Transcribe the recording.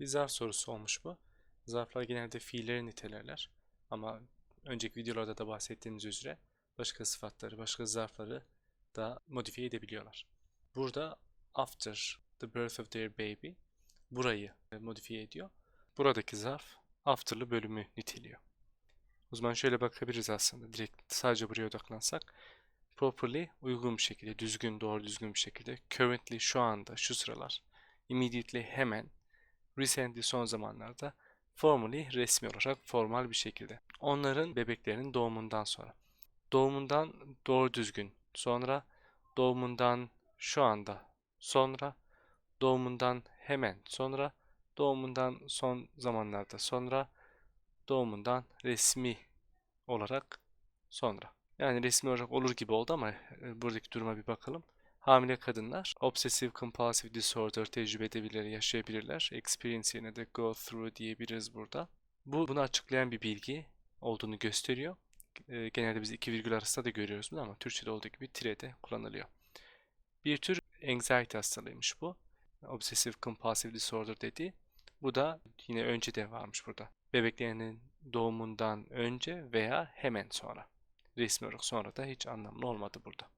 Bir zarf sorusu olmuş bu. Zarflar genelde fiilleri nitelerler. Ama önceki videolarda da bahsettiğimiz üzere başka sıfatları, başka zarfları da modifiye edebiliyorlar. Burada after the birth of their baby burayı modifiye ediyor. Buradaki zarf after'lı bölümü niteliyor. O zaman şöyle bakabiliriz aslında. Direkt sadece buraya odaklansak. Properly uygun bir şekilde, düzgün, doğru düzgün bir şekilde. Currently şu anda, şu sıralar. Immediately hemen. Recently son zamanlarda. Formally resmi olarak formal bir şekilde. Onların bebeklerinin doğumundan sonra. Doğumundan doğru düzgün. Sonra doğumundan şu anda. Sonra doğumundan hemen sonra. Doğumundan son zamanlarda sonra. Doğumundan resmi olarak sonra. Yani resmi olarak olur gibi oldu ama e, buradaki duruma bir bakalım. Hamile kadınlar obsessive compulsive disorder tecrübe edebilirler, yaşayabilirler. Experience yerine de go through diyebiliriz burada. Bu bunu açıklayan bir bilgi olduğunu gösteriyor. E, genelde biz iki virgül arasında da görüyoruz bunu ama Türkçe'de olduğu gibi tire de kullanılıyor. Bir tür anxiety hastalığıymış bu. Obsessive compulsive disorder dediği. Bu da yine önce de varmış burada. Bebeklerinin doğumundan önce veya hemen sonra. Resmi olarak sonra da hiç anlamlı olmadı burada.